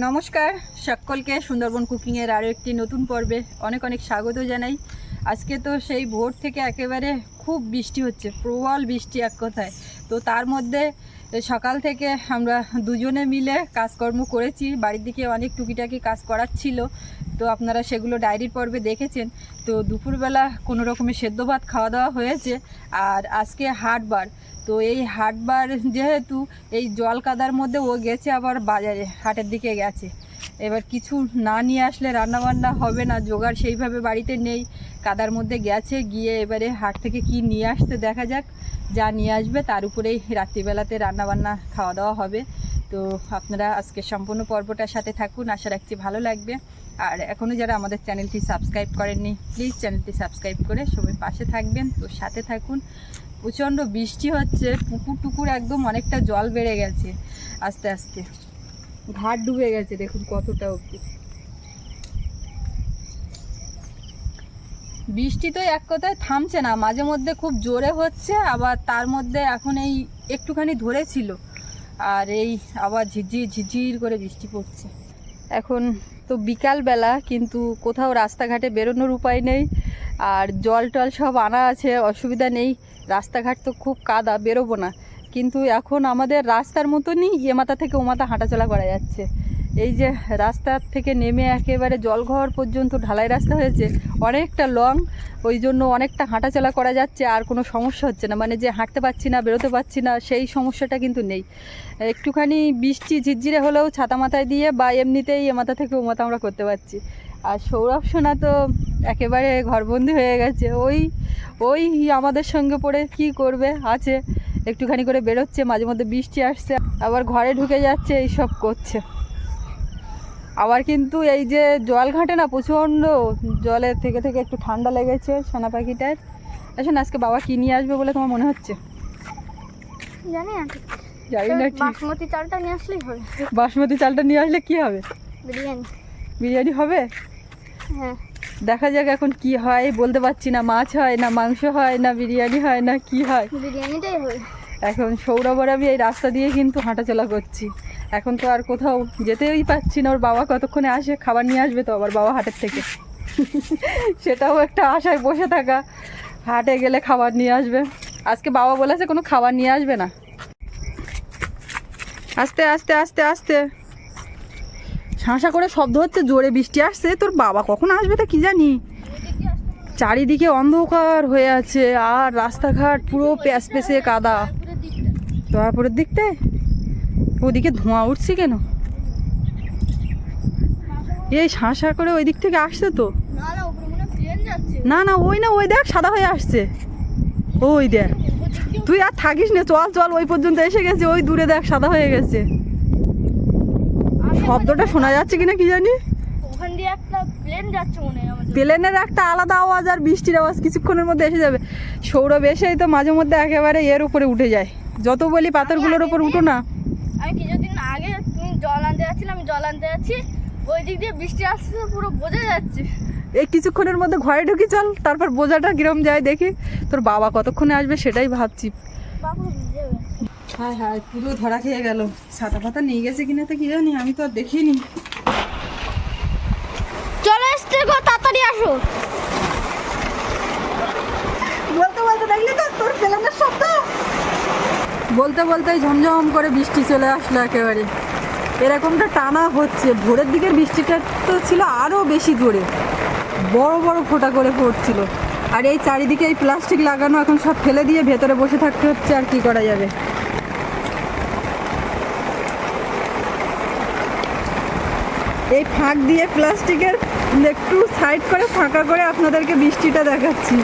নমস্কার, সকলকে সুন্দরবন কুকিংয়ের আরও একটি নতুন পর্বে অনেক অনেক স্বাগত জানাই। আজকে তো সেই ভোর থেকে একেবারে খুব বৃষ্টি হচ্ছে, প্রবল বৃষ্টি এক কথায়। তো তার মধ্যে সকাল থেকে আমরা দুজনে মিলে কাজকর্ম করেছি, বাড়ির দিকে অনেক টুকিটাকি কাজ করার ছিল, তো আপনারা সেগুলো ডায়েরির পর্বে দেখেছেন। তো দুপুরবেলা কোনো রকমের সেদ্ধ ভাত খাওয়া দাওয়া হয়েছে, আর আজকে হাটবার। তো এই হাটবার যেহেতু এই জল কাদার মধ্যে ও গেছে, আবার বাজারে, হাটের দিকে গেছে। এবার কিছু না নিয়ে আসলে রান্নাবান্না হবে না, জোগাড় সেইভাবে বাড়িতে নেই। কাদার মধ্যে গেছে, গিয়ে এবারে হাট থেকে কি নিয়ে আসতে দেখা যাক। যা নিয়ে আসবে, তার উপরেই রাত্রিবেলাতে রান্নাবান্না খাওয়া দাওয়া হবে। তো আপনারা আজকে সম্পূর্ণ পর্বটার সাথে থাকুন, আশা রাখছি ভালো লাগবে। আর এখনও যারা আমাদের চ্যানেলটি সাবস্ক্রাইব করেননি, প্লিজ চ্যানেলটি সাবস্ক্রাইব করে সবাই পাশে থাকবেন। তো সাথে থাকুন। প্রচণ্ড বৃষ্টি হচ্ছে, পুকুর টুকুর একদম অনেকটা জল বেড়ে গেছে, আস্তে আস্তে। ঘাট ডুবে গেছে, দেখুন কতটা অবধি। বৃষ্টি তো এক কথায় থামছে না, মাঝে মধ্যে খুব জোরে হচ্ছে, আবার তার মধ্যে এখন এই একটুখানি ধরেছিল, আর এই আবার ঝিরঝির ঝিরঝির করে বৃষ্টি পড়ছে। এখন তো বিকালবেলা, কিন্তু কোথাও রাস্তাঘাটে বেরোনোর উপায় নেই, আর জল টল সব আনা আছে, অসুবিধা নেই। রাস্তাঘাট তো খুব কাদা, বেরোবো না। কিন্তু এখন আমাদের রাস্তার মতনই এ মাথা থেকে ও মাথা হাঁটাচলা করা যাচ্ছে। এই যে রাস্তার থেকে নেমে একেবারে জলঘর পর্যন্ত ঢালাই রাস্তা হয়েছে, অনেকটা লং, ওই জন্য অনেকটা হাঁটাচলা করা যাচ্ছে, আর কোনো সমস্যা হচ্ছে না। মানে যে হাঁটতে পারছি না, বেরোতে পারছি না, সেই সমস্যাটা কিন্তু নেই। একটুখানি বৃষ্টি ঝিরঝিরে হলেও ছাতা মাথায় দিয়ে বা এমনিতেই এ মাথা থেকে ও মাথা আমরা করতে পারছি। আর সৌরভ সোনা তো একেবারে ঘরবন্দি হয়ে গেছে। ওই ওই আমাদের সঙ্গে পড়ে কি করবে? আছে একটুখানি করে বেরোচ্ছে মাঝে মধ্যে বৃষ্টি আসছে আবার ঘরে ঢুকে যাচ্ছে এই সব করছে। আবার কিন্তু এই যে জল ঘাটে না প্রচণ্ড জলে থেকে থেকে একটু ঠান্ডা লেগেছে সোনা পাখিটার। আসুন আজকে বাবা কি নিয়ে আসবে বলে তোমার মনে হচ্ছে? জানি না। জানি না বাসমতি চালটা নিয়ে আসলেই হবে। বাসমতি চালটা নিয়ে আসলে কি হবে? বিরিয়ানি। বিরিয়ানি হবে? দেখা যাক এখন কি হয় বলতে পারছি না মাছ হয় না মাংস হয় না বিরিয়ানি হয় না কি হয়। বিরিয়ানিটাই হবে। এখন সৌরভ আর আমি এই রাস্তা দিয়ে কিন্তু হাঁটাচলা করছি। এখন তো আর কোথাও যেতেই পাচ্ছি না ওর বাবা কতক্ষণে আসে খাবার নিয়ে আসবে তো আবার বাবা হাটের থেকে। সেটাও একটা আশায় বসে থাকা। হাটে গেলে খাবার নিয়ে আসবে। আজকে বাবা বলেছে কোনো খাবার নিয়ে আসবে না। আস্তে আস্তে আস্তে আস্তে। শাঁসা করে শব্দ হচ্ছে, জোরে বৃষ্টি আসছে। তোর বাবা কখন আসবে তা কি জানি? চারিদিকে অন্ধকার হয়ে আছে, আর রাস্তাঘাট পুরো প্যাস পেসে কাদা। দয়াপুরের দিকটায়? ওদিকে ধোঁয়া উঠছে কেন? এই শাঁসা করে ওই দিক থেকে আসছে তো? না না, ওই না, ওই দেখ, সাদা হয়ে আসছে। ওই দেখ। তুই আর থাকিস না, চল চল, ওই পর্যন্ত এসে গেছে, ওই দূরে দেখ, সাদা হয়ে গেছে। শব্দটা শোনা যাচ্ছে কিনা কি জানি? ওখান দিয়ে একটা প্লেন যাচ্ছে প্লেনের একটা আলাদা আওয়াজ আর বৃষ্টির আওয়াজ কিছুক্ষণের মধ্যে এসে যাবে। সৌরভ এসেই তো মাঝে মধ্যে একেবারে এর উপরে উঠে যায়। যত বলি পাথরগুলোর উপর উঠো না। আমি কিছুদিন আগে তুমি জল আনতে যাচ্ছিলে আমি জল আনতে যাচ্ছি। ওই দিক দিয়ে বৃষ্টি আসছে পুরো বোঝা যাচ্ছে। এই কিছুক্ষণের মধ্যে ঘরে ঢুকি চল তারপর বোঝাটা কিরম যায় দেখি। তোর বাবা কতক্ষণে আসবে সেটাই ভাবছি। বাবু। হ্যাঁ হায় পুরো ধরা খেয়ে গেল। ছাতা পাতা নিয়ে গেছে কিনা তো কি জানি আমি তো আর দেখিনি। চলে এসছে গো তাড়াতাড়ি আসো। বলতে বলতে দেখলি তো তোর প্লেনের শব্দ? বলতে বলতেই ঝমঝম করে বৃষ্টি চলে আসলো একেবারে। এরকমটা টানা হচ্ছে। ভোরের দিকের বৃষ্টিটা তো ছিল আরও বেশি জোরে। বড় বড় ফোঁটা করে পড়ছিল। আর এই চারিদিকে এই প্লাস্টিক লাগানো এখন সব ফেলে দিয়ে ভেতরে বসে থাকতে হচ্ছে আর কি করা যাবে? এই ফাঁক দিয়ে প্লাস্টিকের একটু সাইড করে ফাঁকা করে আপনাদেরকে বৃষ্টিটা দেখাচ্ছি।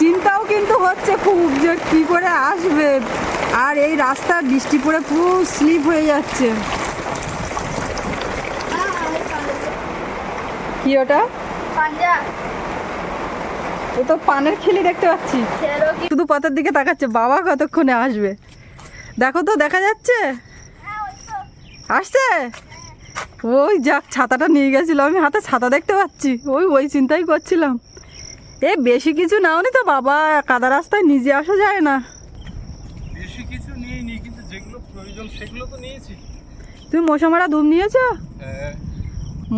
চিন্তাও কিন্তু হচ্ছে খুব যে কী করে আসবে। আর এই রাস্তা বৃষ্টি পড়ে পুরো স্লিপ হয়ে যাচ্ছে। কি ওটা? ও তো পানের খিলি দেখতে পাচ্ছি। শুধু পথের দিকে তাকাচ্ছে বাবা কতক্ষণে আসবে? দেখো তো দেখা যাচ্ছে? আসছে? ওই যাক ছাতাটা নিয়ে গেছিল আমি হাতে ছাতা দেখতে পাচ্ছি। ওই ওই চিন্তাই করছিলাম। এ বেশি কিছু নাওনি তো বাবা কাদা রাস্তায় নিজে আসা যায় না। বেশি কিছু নিয়ে নি কিন্তু যেগুলো প্রয়োজন সেগুলো তো নিয়েছি। তুমি মশা মারা ধূপ নিয়েছো? হ্যাঁ।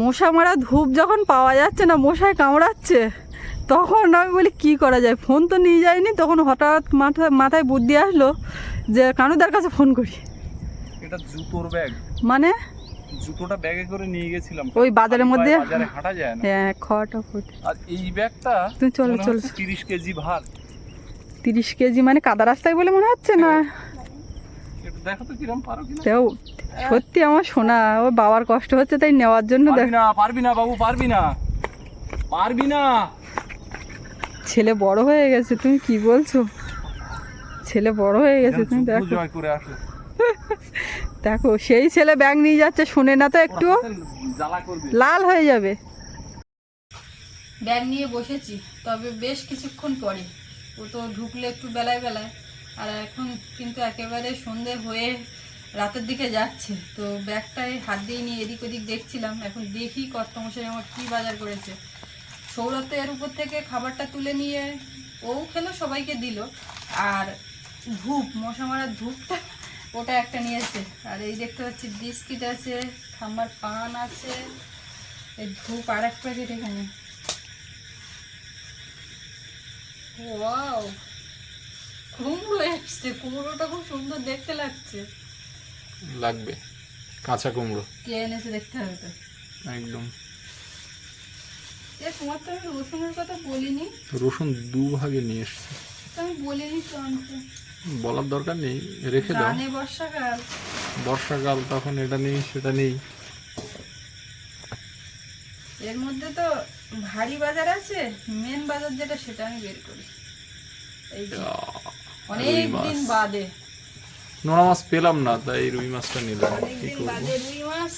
মশা মারা ধূপ যখন পাওয়া যাচ্ছে না মশায় কামড়াচ্ছে তখন আমি বলি কি করা যায়? ফোন তো নিয়ে যায়নি তখন হঠাৎ মাথায় মাথায় বুদ্ধি আসলো যে কানুদার কাছে ফোন করি। এটা জুতোর ব্যাগ। মানে? জুতোটা ব্যাগে করে নিয়ে গেছিলাম। ওই বাজারের মধ্যে? বাজারে হাঁটা যায় না। হ্যাঁ খটা ফুট আর এই ব্যাগটা তুমি চলো, চলো। তিরিশ কেজি ভার। তিরিশ কেজি মানে কাদা রাস্তায় বলে মনে হচ্ছে না? দেখো তো কিরম পারো কিনা। তেও সত্যি আমার শোনা ও বাবার কষ্ট হচ্ছে তাই নেওয়ার জন্য দেখ। পারবি না পারবি না বাবু পারবি না। পারবি না। ছেলে বড় হয়ে গেছে তুমি কি বলছো? ছেলে বড় হয়ে গেছে তুমি দেখো। জয় করে আসো। দেখো সেই ছেলে ব্যাগ নিয়ে যাচ্ছে শুনে না তো একটু। লাল হয়ে যাবে। ব্যাগ নিয়ে বসেছি তবে বেশ কিছুক্ষণ পরে। ও তো ঢুকলে একটু বেলায় বেলায় আর এখন কিন্তু একেবারে সন্ধে হয়ে রাতের দিকে যাচ্ছে। তো ব্যাগটাই হাত দিয়ে নিয়ে এদিক ওদিক দেখছিলাম এখন দেখি কষ্টমশাই আমার কী বাজার করেছে। সৌরভ তো এর উপর থেকে খাবারটা তুলে নিয়ে ও খেলো সবাইকে দিল। আর ধূপ মশা মারার ধূপটা ওটা একটা নিয়েছে। আর এই দেখতে পাচ্ছি বিস্কিট আছে খাম্বার পান আছে এই ধূপ আর এক প্যাকেট এখানে। ওয়াও! কুমড়ো এসছে কুমড়োটা খুব সুন্দর দেখতে লাগছে। লাগবে কাঁচা কুমড়ো। কে এনেছে দেখতে হবে তো। একদম। তোমার তো আমি রসুনের কথা বলিনি। রসুন দু ভাগে নিয়ে এসছি। তো আমি বলিনি তো আনতে। বলার দরকার নেই রেখে দাও। বর্ষাকাল। বর্ষাকাল তখন এটা নেই সেটা নেই। এর মধ্যে তো ভারী বাজার আছে মেন বাজার যেটা সেটা আমি বের করি। এই অনেক দিন বাদে। নোনা মাছ পেলাম না তাই রুই মাছটা নিলাম অনেক দিন বাদে রুই মাছ।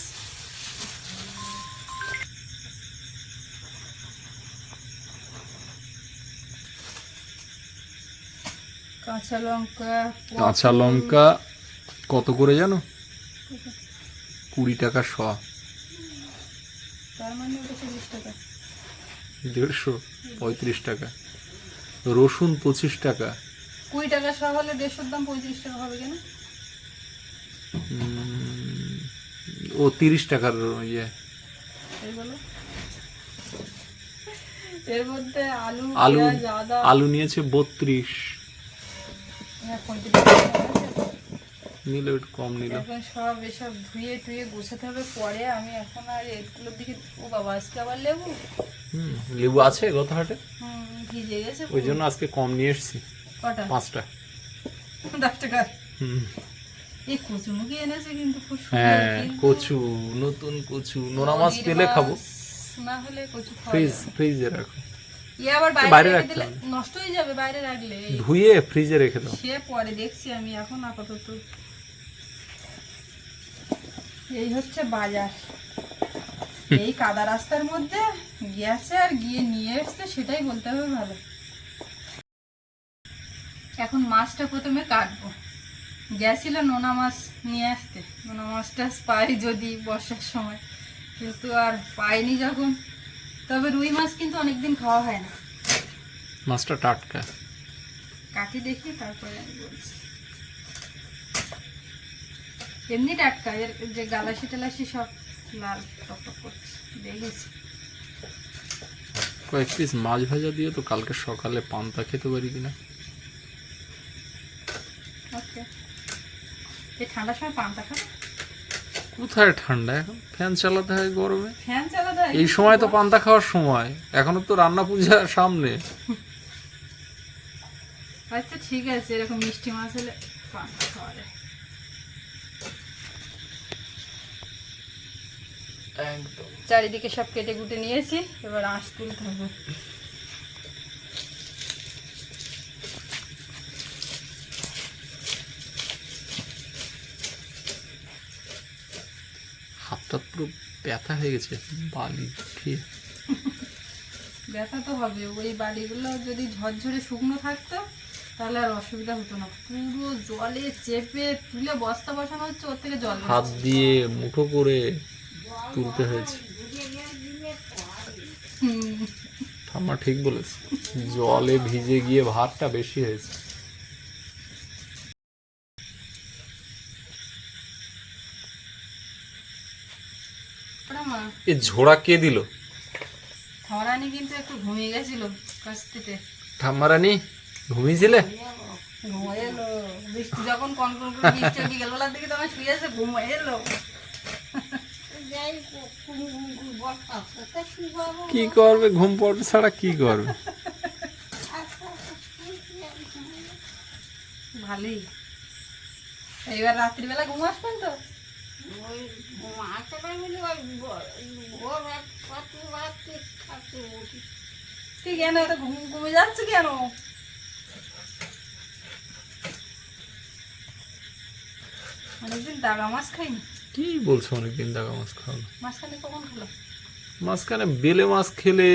কাঁচা লঙ্কা কাঁচা লঙ্কা কত করে জানো? কুড়ি টাকা শ। তার মানে দেড়শো পঁয়ত্রিশ টাকা। রসুন পঁচিশ টাকা। কুড়ি টাকা সহ হলে দেড়শোর দাম পঁয়ত্রিশ টাকা হবে কেন? ও তিরিশ টাকার ইয়ে। এই এর মধ্যে আলু আলু আলু নিয়েছে বত্রিশ হ্যাঁ, পঁয়ত্রিশ টাকা আছে। নিলে একটু কম নিল। এখন সব এসব ধুয়ে টুয়ে গোছাতে হবে পরে আমি এখন আর এগুলোর দিকে ও বাবা আজকে আবার লেবু? হুম লেবু আছে গত হাটে হুম ভিজে গেছে ওই জন্য আজকে কম নিয়ে এসছি। কটা? পাঁচটা। দশ টাকার হুম। এই কচুমুখি এনেছে কিন্তু খুব হ্যাঁ কচু নতুন কচু। নোনা মাছ পেলে খাব। না হলে কচু ফ্রিজ ফ্রিজে রাখো। ইয়ে আবার বাইরে বাইরে রাখতে নষ্ট হয়ে যাবে বাইরে রাখলে। ধুয়ে ফ্রিজে রেখে দাও। সে পরে দেখছি আমি এখন আপাতত। এই হচ্ছে বাজার। এই কাদা রাস্তার মধ্যে গেছে আর গিয়ে নিয়ে এসছে সেটাই বলতে হবে ভালো। এখন মাছটা প্রথমে কাটবো। গেছিল নোনা মাছ নিয়ে আসতে। নোনা মাছটা পাই যদি বর্ষার সময়। কিন্তু আর পাইনি যখন। তবে রুই মাছ কিন্তু অনেকদিন খাওয়া হয় না। মাছটা টাটকা। কাটি দেখি তারপরে আমি বলছি। এমনি টাটকা এর যে গালাসি টালাসি সব লাল টক টক করছে দেখেছি। কয়েক পিস মাছ ভাজা দিয়ে তো কালকে সকালে পান্তা খেতে পারি কিনা। ওকে। এই ঠান্ডার সময় পান্তা খাবে? কোথায় ঠান্ডা? এখন ফ্যান চালাতে হয় গরমে? ফ্যান চালাতে হয় এই সময় তো পান্তা খাওয়ার সময়। এখনও তো রান্না পূজা সামনে। আচ্ছা ঠিক আছে এরকম মিষ্টি মাছ হলে পান্তা খাওয়া যায়। একদম। চারিদিকে সব কেটে কুটে নিয়েছি এবার আঁশ তুলতে হবে। হাতটা পুরো ব্যথা হয়ে গেছে বালি খেয়ে। ব্যথা তো হবে ওই বাড়িগুলো যদি ঝরঝরে শুকনো থাকতো তাহলে আর অসুবিধা হতো না। পুরো জলে চেপে তুলে বস্তা বসানো হচ্ছে ওর থেকে জল হাত দিয়ে মুঠো করে তুলতে হয়েছে। ঠাম্মা ঠিক বলেছে জলে ভিজে গিয়ে ভাতটা বেশি হয়েছে ওরা মা এ ঝোড়া কে দিল? থরানি কিন্তু একটু ঘুমিয়ে গেছিল কাস্তিতে ঠাম্মারানি ঘুমিয়েছিলে? ঘুমিয়ে এলো বৃষ্টি যখন কন কন করে বৃষ্টি হয়, বিকেলবেলার দিকে তখন শুয়ে আছে ঘুমিয়ে এলো কি করবে? ঘুম পড়বে ছাড়া কি করবে? ভালোই। এইবার রাত্রিবেলা ঘুম আসবেন তো? তুই কেন এত ঘুম ঘুমে যাচ্ছে কেন? অনেকদিন দাগা মাছ খাইনি। কি বলছো অনেকদিন দাগা মাছ খাওয়ানো মাঝখানে কখন খেলো? মাঝখানে বেলে মাছ খেলে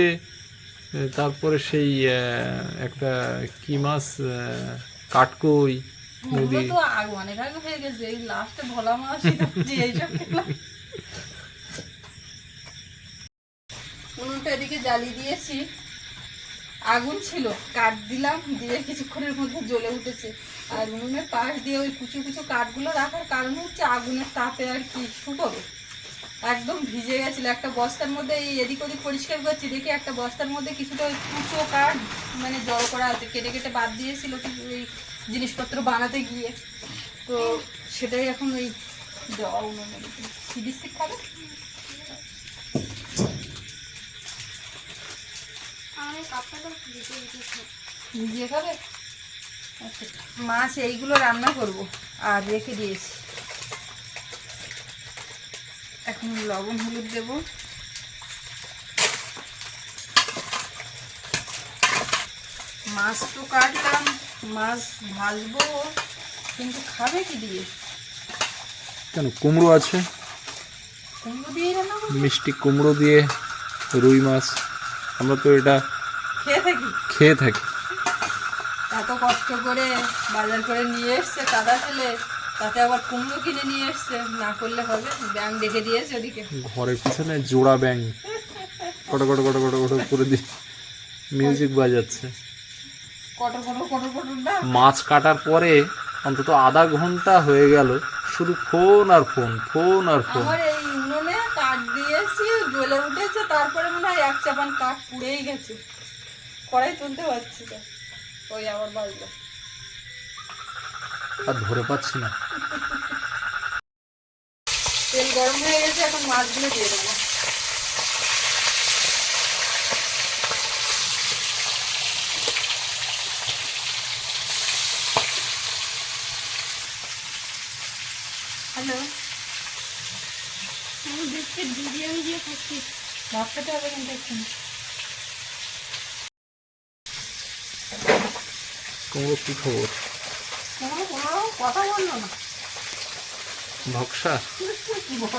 তারপরে সেই একটা কি মাছ কাটকই নদী তো অনেক আগে হয়ে গেছে লাস্টে ভোলা মাছ যে এইসব এদিকে জ্বালিয়ে দিয়েছি। আগুন ছিল, কাঠ দিলাম, দিয়ে কিছুক্ষণের মধ্যে জ্বলে উঠেছে। আর উনুনের পাশ দিয়ে ওই কুচু কুচু কাঠগুলো রাখার কারণ হচ্ছে আগুনের তাপে আর কি শুকোবে। একদম ভিজে গেছিল। একটা বস্তার মধ্যে এই এদিক ওদিক পরিষ্কার করছি, দেখি একটা বস্তার মধ্যে কিছুটা কুচো কাঠ মানে জড়ো করা আছে, কেটে কেটে বাদ দিয়েছিল ওই জিনিসপত্র বানাতে গিয়ে। তো সেটাই এখন ওই দেওয়া উনুনে কি বিস্কিট খাবে। ভিজিয়ে খাবে? আচ্ছা। মাছ এইগুলো রান্না করব আর রেখে দিয়েছি। এখন লবণ হলুদ দেব। মাছ তো কাটলাম। মাছ ভাজবো। কিন্তু খাবে কি দিয়ে? কেন কুমড়ো আছে? কুমড়ো দিয়ে রান্না মিষ্টি কুমড়ো দিয়ে রুই মাছ। আমরা তো এটা খেয়ে থাকি? খেয়ে থাকি। এত কষ্ট করে বাজার করে নিয়ে এসছে কাদা ফেলে তাতে আবার কুমড়ো কিনে নিয়ে এসছে। না করলে হবে ব্যাং দেখে দিয়েছে ওদিকে। ঘরের পিছনে জোড়া ব্যাং কটো কটো কটো কটো কটো করে দিয়ে মিউজিক বাজাচ্ছে কটর কটর কটর কটর না মাছ কাটার পরে অন্তত আধা ঘণ্টা হয়ে গেল শুধু ফোন আর ফোন ফোন আর ফোন। কাঠ দিয়েছি জ্বলে উঠেছে তারপরে মনে হয় এক চাপান কাঠ পুড়েই গেছে। কড়াই তুলতে পারছি না। ওই আবার আর ধরে পাচ্ছি না। তেল গরম হয়ে গেছে এখন মাছগুলো দিয়ে দেবো হ্যালো আমি বিস্কিট ভিজিয়ে খেতে হবে কিন্তু কুমড়ো কি খবর? কোনো কোনো কথা বলল না। ভক্সা? কি বল?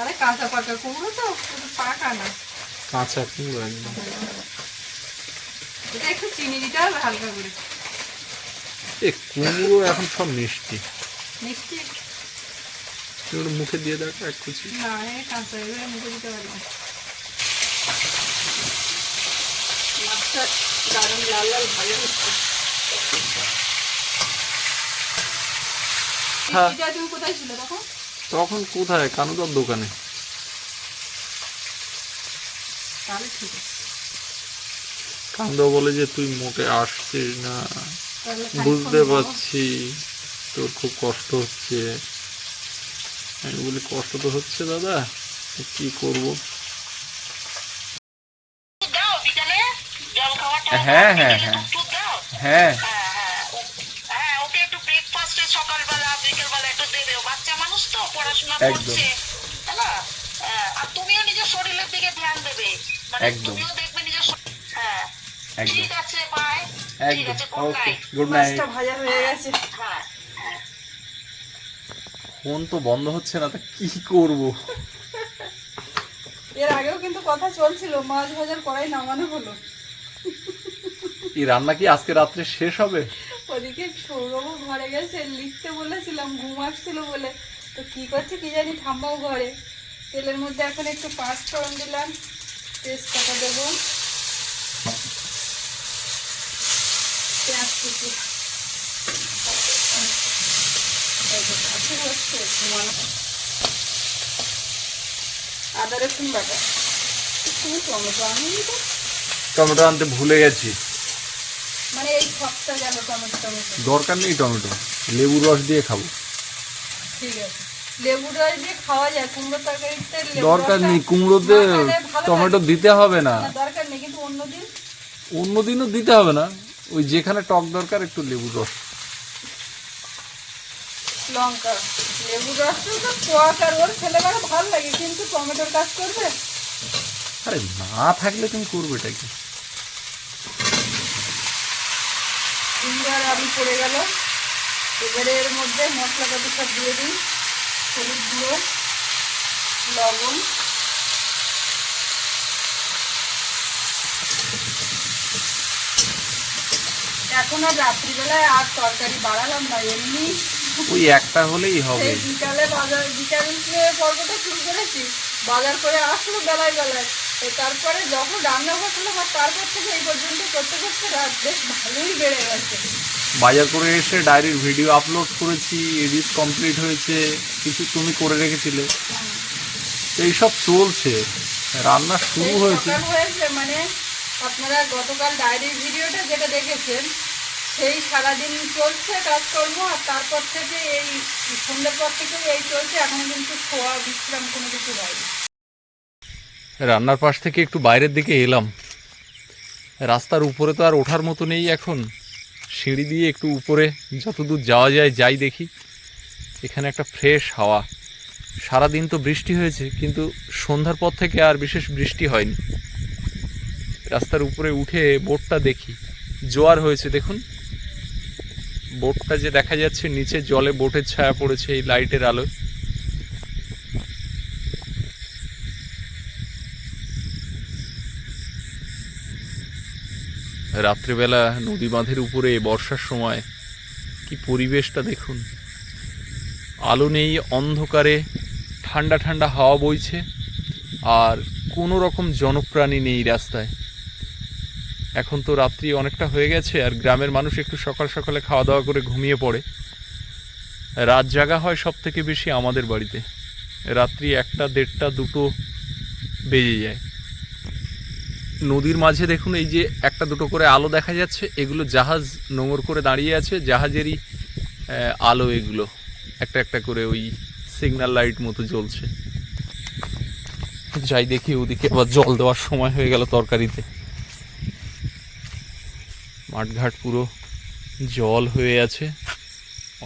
আরে কাঁচা পাকা কুমড়ো তো শুধু পাকা না। কাঁচা কুমড়ো একদম। এটা একটু চিনি দিতে হবে হালকা করে। এ কুমড়ো এখন সব মিষ্টি। মিষ্টি? তুই মুখে দিয়ে দেখ এক কুচি। না এ কাঁচা এগুলো মুখে দিতে পারি মাছটা দারুণ লাল লাল ভালো হচ্ছে। তুমি কোথায় ছিল তখন? তখন কোথায়? কানুদার দোকানে। তাহলে ঠিক আছে। কান্দা বলে যে তুই মোটে আসছিস না। বুঝতে পারছি তোর খুব কষ্ট হচ্ছে। আমি বলি কষ্ট তো হচ্ছে দাদা। কি করব? হ্যাঁ, হ্যাঁ, হ্যাঁ। হ্যাঁ। হ্যাঁ হ্যাঁ হ্যাঁ ওকে একটু ব্রেকফাস্টে সকালবেলা বিকেলবেলা একটু দেবে ও বাচ্চা মানুষ তো পড়াশোনা একদম। করছে তাই না? হ্যাঁ, আর তুমিও নিজের শরীরের দিকে ধ্যান দেবে। মানে তুমিও দেখবে নিজের শরীর- হ্যাঁ ঠিক আছে বাই ঠিক আছে গুড নাইট গুড নাইট ভাজা হয়ে গেছে। হ্যাঁ ফোন তো বন্ধ হচ্ছে না তা কি করব? এর আগেও কিন্তু কথা চলছিল মাছ ভাজার কড়াই নামানো হলো। এই রান্না কি আজকে রাত্রে শেষ হবে? ওদিকে সৌরভ ঘরে গেছে লিখতে বলেছিলাম ঘুম আসছিল বলে। তো কি করছে কি জানি ঠাম্মাও ঘরে। তেলের মধ্যে এখন একটু পাঁচ ফোড়ন দিলাম তেজপাতা দেবো। পেঁয়াজ কুচি এই তো কাছে হচ্ছে টমেটো আনতে ভুলে গেছি। দরকার নেই টমেটো। লেবুর রস দিয়ে খাব। দরকার নেই, কুমড়োতে টমেটো দিতে হবে না। দরকার নেই কিন্তু অন্যদিন অন্য দিনও দিতে হবে না। ওই যেখানে টক দরকার, একটু লেবুর রস। লঙ্কা। লেবু রসটা তো টক আর ওর ছেলেবেলা ভালো লাগে কিন্তু টমেটোর কাজ করবে? আরে না থাকলে তুমি করবে এটা কি সুন্দর আলু পড়ে গেল। এবারে এর মধ্যে মশলা কত সব দিয়ে দিই। হলুদ গুঁড়ো লবণ। এখন আর রাত্রিবেলায় আর তরকারি বাড়ালাম না এমনি ওই একটা হলেই হবে। বিকালে বাজার বিকাল পর্বটা শুরু করেছি। বাজার করে আসলো বেলায় বেলায়। তারপরে যখন রান্না বসালাম আর তারপর থেকে এই পর্যন্ত করতে করতে রাত বেশ ভালোই বেড়ে গেছে। বাজার করে এসে ডায়েরির ভিডিও আপলোড করেছি এডিট কমপ্লিট হয়েছে কিছু তুমি করে রেখেছিলে। এইসব চলছে। রান্না শুরু হয়েছে। হয়েছে মানে আপনারা গতকাল ডায়েরির ভিডিওটা যেটা দেখেছেন সেই সারাদিন চলছে কাজকর্ম, আর তারপর থেকে এই সন্ধ্যের পর থেকে এই চলছে, এখন কিন্তু শোয়া বিশ্রাম কোনো কিছু হয়নি। রান্নার পাশ থেকে একটু বাইরের দিকে এলাম। রাস্তার উপরে তো আর ওঠার মতো নেই এখন। সিঁড়ি দিয়ে একটু উপরে যতদূর যাওয়া যায় যাই দেখি। এখানে একটা ফ্রেশ হাওয়া। সারাদিন তো বৃষ্টি হয়েছে, কিন্তু সন্ধ্যার পর থেকে আর বিশেষ বৃষ্টি হয়নি। রাস্তার উপরে উঠে বোটটা দেখি। জোয়ার হয়েছে, দেখুন। বোটটা যে দেখা যাচ্ছে, নিচে জলে বোটের ছায়া পড়েছে এই লাইটের আলোয় রাত্রেবেলা নদী বাঁধের উপরে বর্ষার সময় কি পরিবেশটা দেখুন। আলো নেই, অন্ধকারে ঠান্ডা ঠান্ডা হাওয়া বইছে, আর কোনো রকম জনপ্রাণী নেই রাস্তায়। এখন তো রাত্রি অনেকটা হয়ে গেছে আর গ্রামের মানুষ একটু সকাল সকালে খাওয়া দাওয়া করে ঘুমিয়ে পড়ে। রাত জাগা হয় সব থেকে বেশি আমাদের বাড়িতে। রাত্রি একটা, দেড়টা, দুটো বেজে যায়। নদীর মাঝে দেখুন এই যে একটা, দুটো করে আলো দেখা যাচ্ছে। এগুলো জাহাজ নোঙর করে দাঁড়িয়ে আছে। জাহাজেরই আলো এগুলো। একটা একটা করে ওই সিগন্যাল লাইট মতো জ্বলছে। যাই দেখি ওদিকে আবার জল দেওয়ার সময় হয়ে গেল তরকারিতে। মাঠঘাট পুরো জল হয়ে আছে।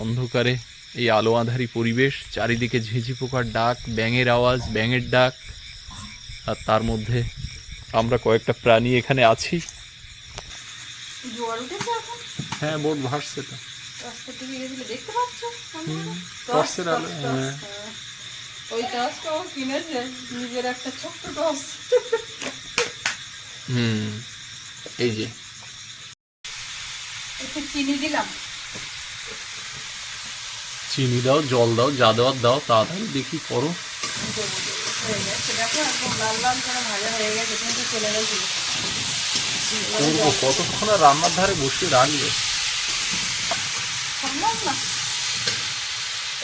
অন্ধকারে এই আলো আঁধারি পরিবেশ চারিদিকে ঝিঝি পোকার ডাক ব্যাঙের আওয়াজ ব্যাঙের ডাক আর তার মধ্যে আমরা কয়েকটা প্রাণী এখানে আছি। জোয়ার উঠেছে এখন? হ্যাঁ বোট ভাসছে তো। হ্যাঁ। ওই টর্চটা কিনেছে নিজের একটা ছোট্ট টর্চ। হুম এই যে। একটু চিনি দিলাম। চিনি দাও জল দাও যা দেওয়ার দাও তাড়াতাড়ি দেখি করো। করব কতক্ষণ আর রান্নার ধারে বসে রাখবে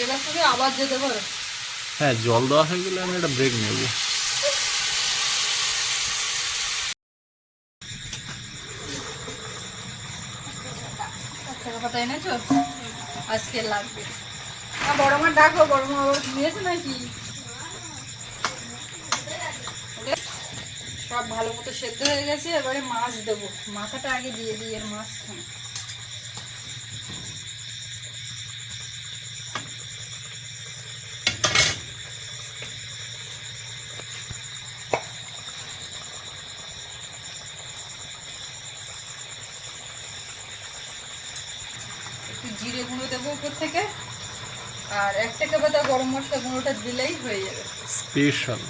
এবার তুমি আবার যেতে পারো হ্যাঁ জল দেওয়া হয়ে গেলে আমি একটা ব্রেক নেব। টাকা এনেছো? আজকে লাগবে। না, বড় মা ডাকো, বড় মা নিয়েছে নাকি? সব ভালো মতো সেদ্ধ হয়ে গেছে, এবারে মাছ দেবো। মাথাটা আগে দিয়ে দিই, এর মাছ জিরে গুঁড়ো দেবো উপর থেকে। আর এক টাকা পাতা গরম মশলা গুঁড়োটা দিলেই হয়ে যাবে। স্পেশাল।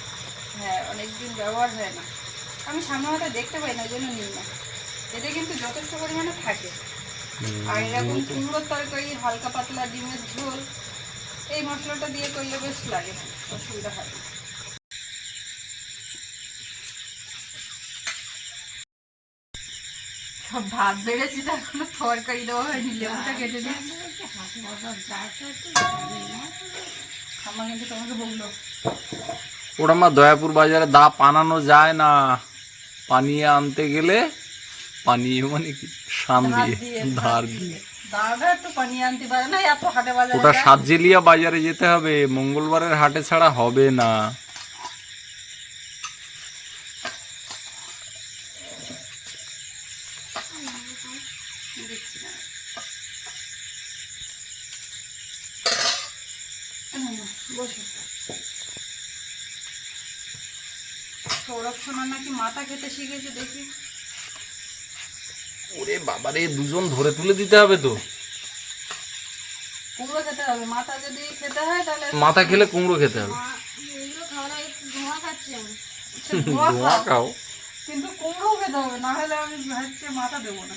হ্যাঁ অনেকদিন ব্যবহার হয় না। আমি সামনে দেখতে পাই না ওই জন্য নিই না। এতে কিন্তু যথেষ্ট পরিমাণে থাকে। আর এরকম কুমড়োর তরকারি হালকা পাতলা ডিমের ঝোল এই মশলাটা দিয়ে করলে বেশ লাগে অসুবিধা হয় না। ভাত বেড়েছি তরকারি দেওয়া হয়নি লেবুটা কেটে দিয়েছি আমার কিন্তু তোমাকে বলল। ওটা আমার দয়াপুর বাজারে দা পানানো যায় না। পানিয়ে আনতে গেলে পানিয়ে মানে কি? ধার দিয়ে ধার দিয়ে। ওটা। সাতজেলিয়া বাজারে যেতে হবে। মঙ্গলবারের হাটে ছাড়া হবে না। হুম, বসো সৌরভ সোনার নাকি মাথা খেতে শিখেছে দেখি। ওরে বাবারে দুজন ধরে তুলে দিতে হবে তো। কুমড়ো খেতে হবে। মাথা যদি খেতে হয় তাহলে মাথা খেলে কুমড়ো খেতে হবে। এগুলো ধোঁয়া খাচ্ছি আমি। সে ধোঁয়া ধোঁয়া খাও। কিন্তু কুমড়োও খেতে হবে না হলে আমি হচ্ছে মাথা দেবো না।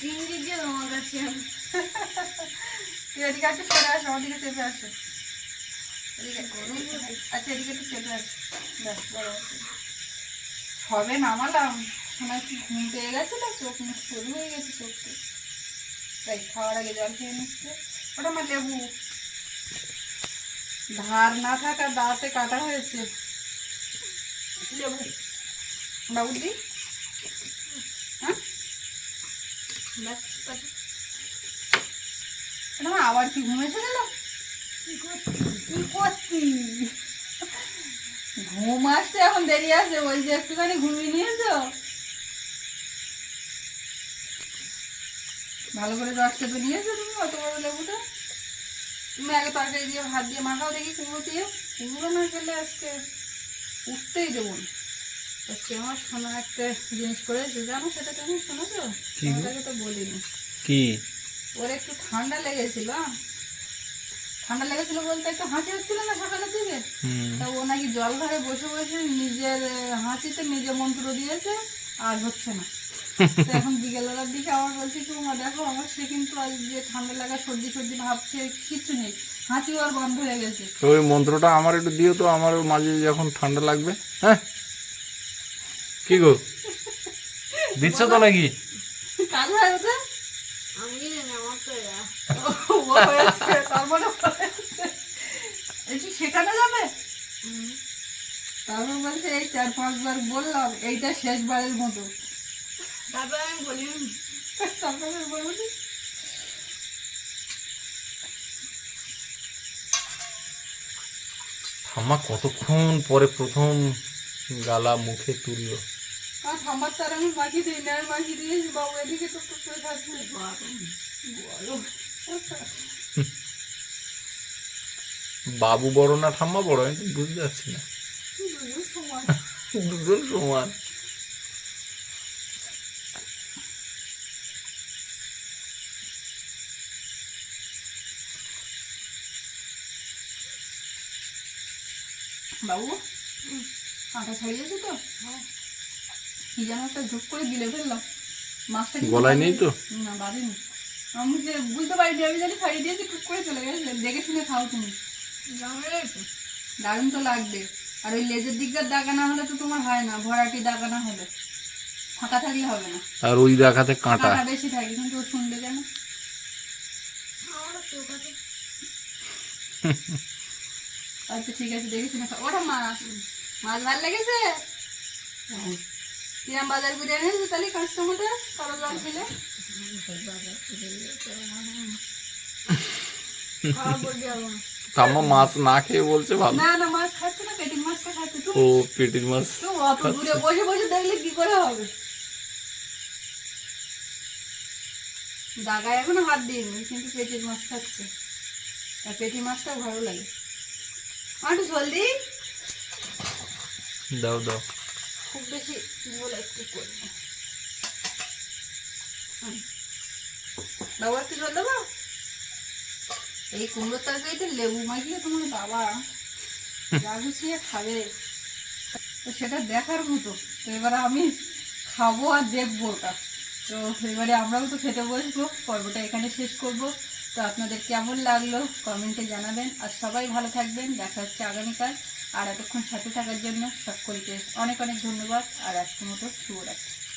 দিক দিয়ে ধোঁয়া খাচ্ছি আমি। তুই এদিকে একটু সরে আসো আমার দিকে চেপে আসো। এদিকে আচ্ছা এদিকে একটু চেপে আসো। ব্যাস বড়। সবে নামালাম। শোনা কি ঘুম পেয়ে গেছে না চোখ মুখ শুরু হয়ে গেছে চোখটা তাই খাওয়ার আগে জল খেয়ে নিচ্ছে। ওটা আমার লেবু। ধার না থাকা দাঁতে কাটা হয়েছে। লেবু। বাবুদি হ্যাঁ? আমার আবার কি ঘুম এসে গেল? কি করতি ঘুম আসতে এখন দেরি আছে ওই যে একটুখানি ঘুমিয়ে নিয়েছো? ভালো করে রস চেপে নিয়েছো তুমি অত বড় লেবুটা? তুমি আগে তরকারি দিয়ে ভাত দিয়ে মাখাও দেখি কুমড়ো দিয়ে। কুমড়ো না খেলে আজকে উঠতেই দেবো আজকে আমার শোনা একটা জিনিস করেছে জানো সেটা তুমি শোনাছো? তো বলিনি। কি? ওর একটু ঠান্ডা লেগেছিল? ঠান্ডা লেগেছিল বলতে একটু হাঁচি হচ্ছিল না সকালের দিকে? তা ও নাকি জল ঘরে বসে বসে নিজের হাঁচিতে নিজে মন্ত্র দিয়েছে আর হচ্ছে না। এখন বিকেলবেলার দিকে আমার বলছে কি মা দেখো আমার সে কিন্তু আজ যে ঠান্ডা লাগা সর্দি সর্দি ভাবছে কিচ্ছু নেই। হাঁচি আর বন্ধ হয়ে গেছে। তো ওই মন্ত্রটা আমার একটু দিও তো আমার মাঝে যখন ঠান্ডা লাগবে হ্যাঁ? কি গো? দিচ্ছ তো নাকি? কাজ হয় ওটা আমি কি জানি আমার তো এরা ও হয়েছে তার মানে হয়েছে। যাবে? তারপর বলছে এই চার পাঁচবার বললাম এইটা শেষবারের মতো। তারপর আমি বলি তারপরে ঠাম্মা কতক্ষণ পরে প্রথম গালা মুখে তুললো? আর আমার তার আমি মাখিয়ে দিই না মাখিয়ে দিয়েছি বাবু এদিকে তো থাকছে গরম বাবু বড় না ঠাম্মা বড় আমি বুঝতে পারছি না দুজন সমান। বাবু কাঁটা ছাড়িয়েছে তো কি যেন একটা ঝুপ করে গিলে ফেললাম মাছটা গলায় নেই তো? না বাঁধেনি আমি যে বুঝতে পারিনি আমি জানি ছাড়িয়ে দিয়েছি টুক করে চলে গেছে। দেখে শুনে খাও তুমি। দারুণ তো লাগবে। আর ওই লেজের দিকটার দাগা না হলে তো তোমার হয় না ভরাটি দাগা না হলে। ফাঁকা থাকলে হবে না। আর ওই দেখাতে কাঁটা। কাঁটা বেশি থাকে কিন্তু ও শুনবে কেন আচ্ছা ঠিক আছে দেখে শুনে খাও। ওটা মাছ মাছ ভালো লেগেছে? কিরাম বাজার এনেছো তাহলে কাস্টমারটা কারও জল খেলে খাওয়া বলতে যাব না ঠাম্মা মাছ না খেয়ে বলছে ভালো। না না মাছ খাচ্ছে না পেটিং মাছটা খাচ্ছে তো। ও পেটির মাছ তো অত দূরে বসে বসে দেখলে কি করে হবে? দাগায় এখনও হাত দিইনি কিন্তু পেটির মাছ খাচ্ছে। আর পেটি মাছটাও ভালো লাগে। জলদি। দাও দাও। খুব বেশি ঝোল একটু করি। বাবা একটু জল দেবো? এই কুমড়োর তরকারিতে লেবু মাখিয়ে তোমার বাবা যা গুছিয়ে খাবে। তো সেটা দেখার মতো। তো এবারে আমি খাব আর দেখব ওটা। তো এবারে আমরাও তো খেতে বসবো। পর্বটা এখানে শেষ করব। তো আপনাদের কেমন লাগল? কমেন্টে জানাবেন। আর সবাই ভালো থাকবেন। দেখা হচ্ছে আগামীকাল। আর এতক্ষণ সাথে থাকার জন্য সকলকে অনেক অনেক ধন্যবাদ আর আজকের মতো শুভরাত্রি।